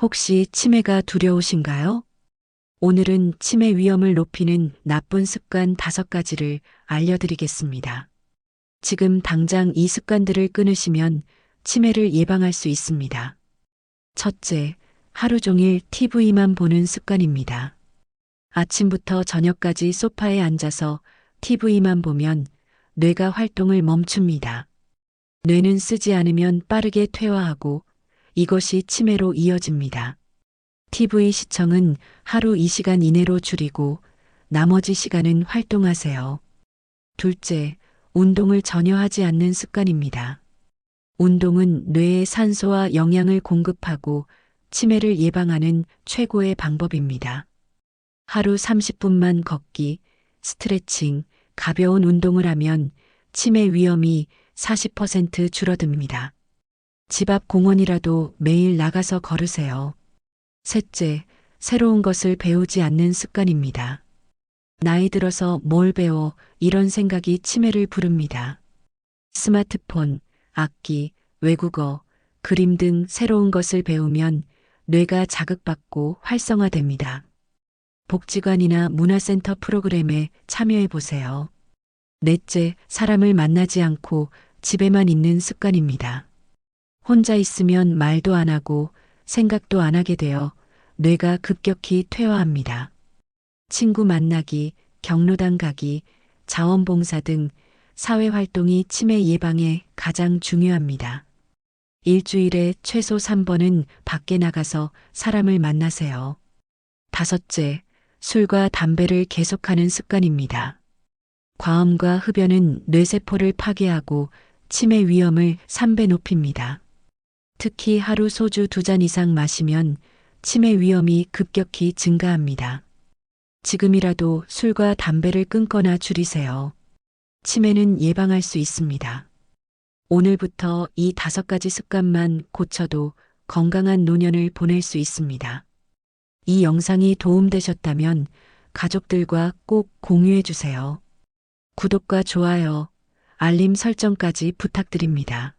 혹시 치매가 두려우신가요? 오늘은 치매 위험을 높이는 나쁜 습관 다섯 가지를 알려드리겠습니다. 지금 당장 이 습관들을 끊으시면 치매를 예방할 수 있습니다. 첫째, 하루 종일 TV만 보는 습관입니다. 아침부터 저녁까지 소파에 앉아서 TV만 보면 뇌가 활동을 멈춥니다. 뇌는 쓰지 않으면 빠르게 퇴화하고 이것이 치매로 이어집니다. TV 시청은 하루 2시간 이내로 줄이고 나머지 시간은 활동하세요. 둘째, 운동을 전혀 하지 않는 습관입니다. 운동은 뇌에 산소와 영양을 공급하고 치매를 예방하는 최고의 방법입니다. 하루 30분만 걷기, 스트레칭, 가벼운 운동을 하면 치매 위험이 40% 줄어듭니다. 집 앞 공원이라도 매일 나가서 걸으세요. 셋째, 새로운 것을 배우지 않는 습관입니다. 나이 들어서 뭘 배워 이런 생각이 치매를 부릅니다. 스마트폰, 악기, 외국어, 그림 등 새로운 것을 배우면 뇌가 자극받고 활성화됩니다. 복지관이나 문화센터 프로그램에 참여해 보세요. 넷째, 사람을 만나지 않고 집에만 있는 습관입니다. 혼자 있으면 말도 안 하고 생각도 안 하게 되어 뇌가 급격히 퇴화합니다. 친구 만나기, 경로당 가기, 자원봉사 등 사회활동이 치매 예방에 가장 중요합니다. 일주일에 최소 3번은 밖에 나가서 사람을 만나세요. 다섯째, 술과 담배를 계속하는 습관입니다. 과음과 흡연은 뇌세포를 파괴하고 치매 위험을 3배 높입니다. 특히 하루 소주 두 잔 이상 마시면 치매 위험이 급격히 증가합니다. 지금이라도 술과 담배를 끊거나 줄이세요. 치매는 예방할 수 있습니다. 오늘부터 이 다섯 가지 습관만 고쳐도 건강한 노년을 보낼 수 있습니다. 이 영상이 도움되셨다면 가족들과 꼭 공유해 주세요. 구독과 좋아요, 알림 설정까지 부탁드립니다.